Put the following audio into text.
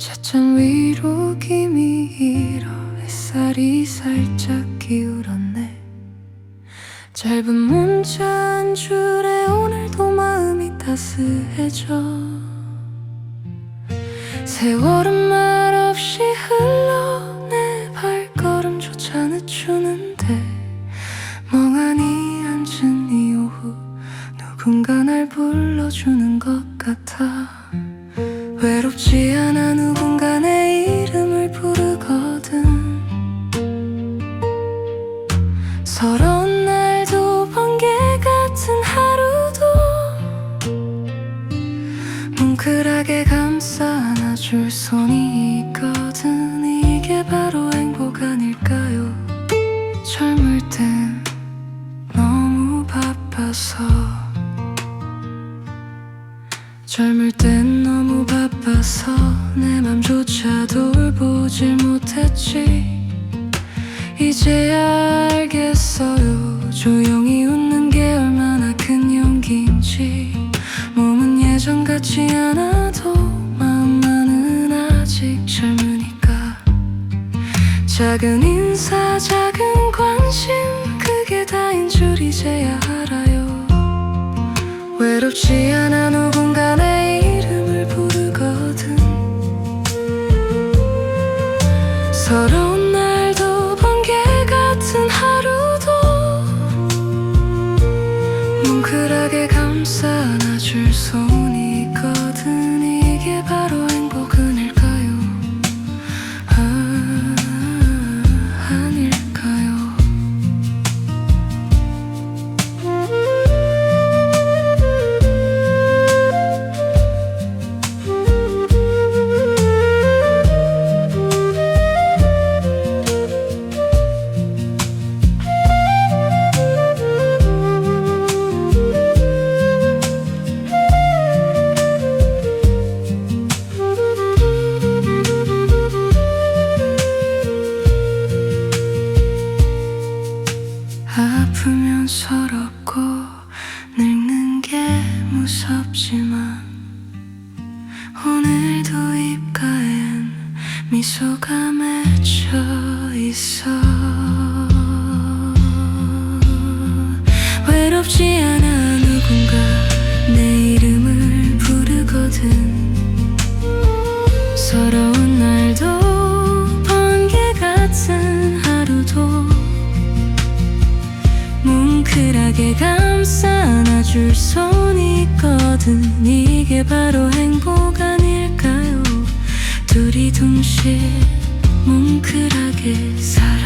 차창 위로 김이 일어 햇살이 살짝 기울었네. 짧은 문자 한 줄에 오늘도 마음이 따스해져. 세월은 말없이 흘러 내 발걸음조차 늦추는데 멍하니 앉은 이 오후 누군가 날 불러주는 것 같아. 외롭지 않아 줄 손이 있거든. 이게 바로 행복 아닐까요? 젊을 땐 너무 바빠서. 젊을 땐 너무 바빠서. 내 맘조차 돌보질 못했지. 이제야 작은 인사 작은 관심 그게 다인 줄 이제야 알아요. 외롭지 않아 누군가 내 이름을 부르거든. 서러운 날도 번개 같은 하루도 뭉클하게 감싸 아프면 서럽고 늙는 게 무섭지만 오늘도 입가엔 미소가 맺혀 있어. 외롭지 않아 뭉클하게 감싸 안아줄 손이 있거든. 이게 바로 행복 아닐까요? 둘이 동시에 뭉클하게 살